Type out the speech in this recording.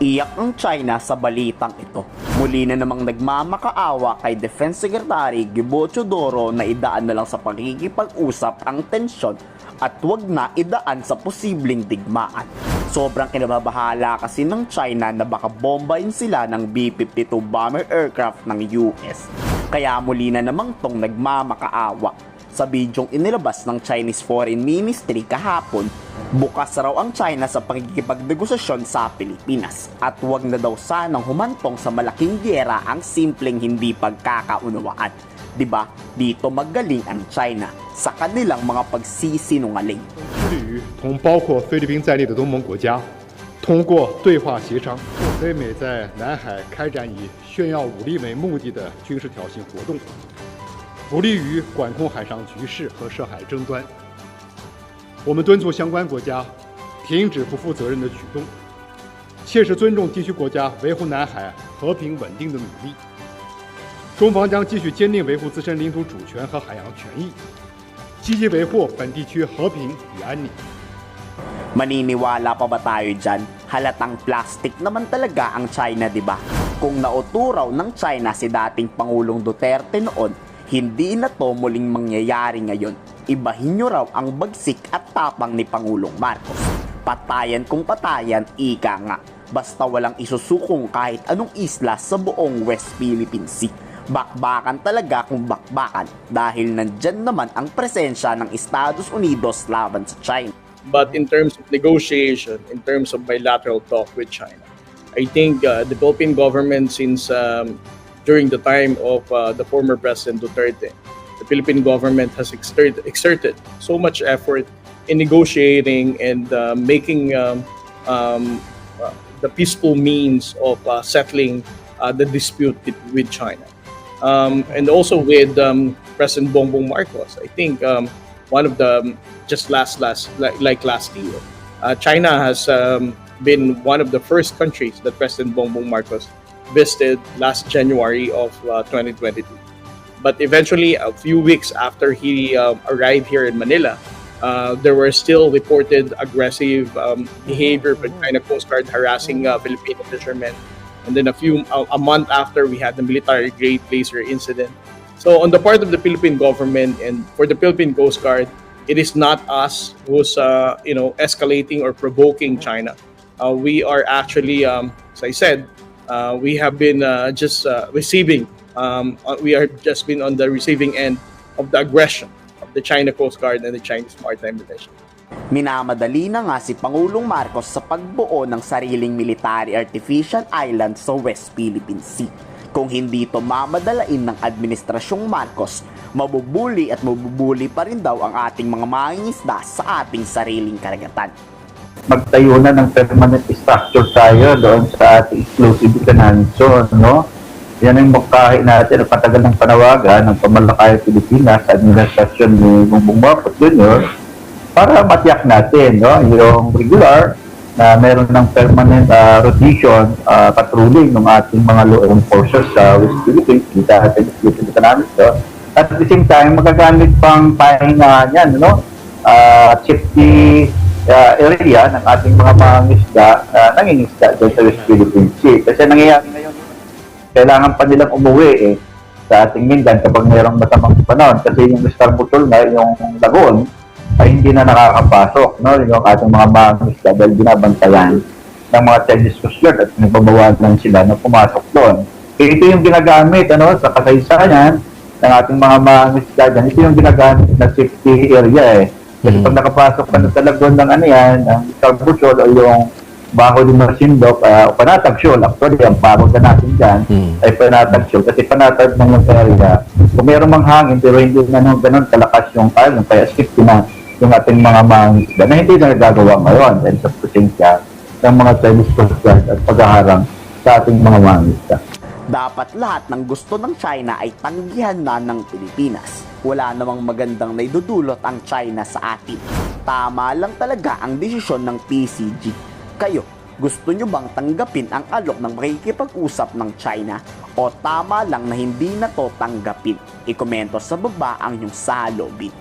Iyak ang China sa balitang ito. Muli na namang nagmamakaawa kay Defense Secretary Gibo Chodoro na idaan na lang sa pagkikipag-usap ang tensyon at huwag na idaan sa posibleng digmaan. Sobrang kinababahala kasi ng China na baka bombayin sila ng B-52 bomber aircraft ng US. Kaya muli na namang tong nagmamakaawa. Sa bidyong inilabas ng Chinese Foreign Ministry kahapon, bukas raw ang China sa pagkikipagdegosasyon sa Pilipinas at huwag na daw sanang humantong sa malaking giyera ang simpleng hindi pagkakaunawaan. 'Di ba? Dito magaling ang China sa kanilang mga pagsisinungaling. 致力于同包括菲律宾在内的东盟国家，通过对话协商，北美在南海开展以炫耀武力为目的的军事挑衅活动，不利于管控海上局势和涉海争端。 我们敦促相关国家停止不负责任的举动，切实尊重地区国家维护南海和平稳定的努力。中方将继续坚定维护自身领土主权和海洋权益。积极维护本地区和平与安宁。Maniniwala pa ba tayo dyan? Halatang plastic naman talaga ang China, di ba? Kung nauturaw ng China si dating Pangulong Duterte noon, hindi na to muling mangyayari ngayon. Ibahin nyo raw ang bagsik at tapang ni Pangulong Marcos. Patayan kung patayan, ika nga. Basta walang isusukong kahit anong isla sa buong West Philippine Sea. Bakbakan talaga kung bakbakan dahil nandyan naman ang presensya ng Estados Unidos laban sa China. But in terms of negotiation, in terms of bilateral talk with China, I think uh, the Philippine government, since um, during the time of uh, the former President Duterte, Philippine government has exerted, exerted so much effort in negotiating and uh, making um, um, uh, the peaceful means of uh, settling uh, the dispute with, China. Um, and also with um, President Bongbong Marcos, I think um, one of the just last last like, like last year, uh, China has um, been one of the first countries that President Bongbong Marcos visited last January of uh, 2022. But eventually, a few weeks after he um, arrived here in Manila, uh, there were still reported aggressive um, behavior by China Coast Guard harassing uh, Filipino fishermen. And then a few a, a month after, we had the military grade laser incident. So on the part of the Philippine government and for the Philippine Coast Guard, it is not us who's uh, you know escalating or provoking China. Uh, we are actually, um, as I said, uh, we have been uh, just uh, receiving. Um, uh, we are just been on the receiving end of the aggression of the China Coast Guard and the Chinese Maritime Militia. Minamadali na nga si Pangulong Marcos sa pagbuo ng sariling military artificial island sa West Philippine Sea. Kung hindi ito mamadalain ng administrasyong Marcos, mabubuli at mabubuli pa rin daw ang ating mga mangingisda sa ating sariling karagatan. magtayo na ng permanent structure tayo doon sa ating exclusive economic zone, no? Yan ang mukhain natin ang patagal ng panawagan ng Pamalakaya Pilipinas sa administrasyon ni Bongbong Marcos Jr. para matiyak natin, no? Yung regular na meron ng permanent ah, rotation, uh, patrolling ng ating mga law enforcers sa West Philippines, dito sa exclusive economic zone. At the same time, magagamit pang pahinga niyan, no? Ah, safety uh, area ng ating mga mangingisda na nangingisda dyan sa West Philippine Sea. Kasi nangyayari ngayon, kailangan pa nilang umuwi eh sa ating Mindan kapag mayroong masamang panahon. Kasi yung Mr. Butol na, yung lagoon, ay hindi na nakakapasok, no? Yung ating mga mangingisda dahil binabantayan ng mga Chinese Coast Guard at nagbabawalan sila na pumasok doon. Eh, ito yung ginagamit, ano, sa kasaysayan ng ating mga mangingisda dyan. Ito yung ginagamit na safety area eh. Kasi pag nakapasok ka na sa lagoon ng ano yan, ang Sarbuchol o yung Baho de Marsindok, uh, Panatag Shoal, actually, ang pagod na natin dyan ay Panatag Shoal. Kasi Panatag ng yung area, kung mayroong mang hangin, pero hindi na nung ganun kalakas yung island, kaya safety na yung ating mga mangisda na hindi na nagagawa ngayon dahil sa presensya ng mga Chinese Coast Guard at paghaharang sa ating mga mangisda. Dapat lahat ng gusto ng China ay tanggihan na ng Pilipinas. Wala namang magandang naidudulot ang China sa atin. Tama lang talaga ang desisyon ng PCG. Kayo, gusto nyo bang tanggapin ang alok ng makikipag-usap ng China? O tama lang na hindi na to tanggapin? Ikomento sa baba ang inyong salobin.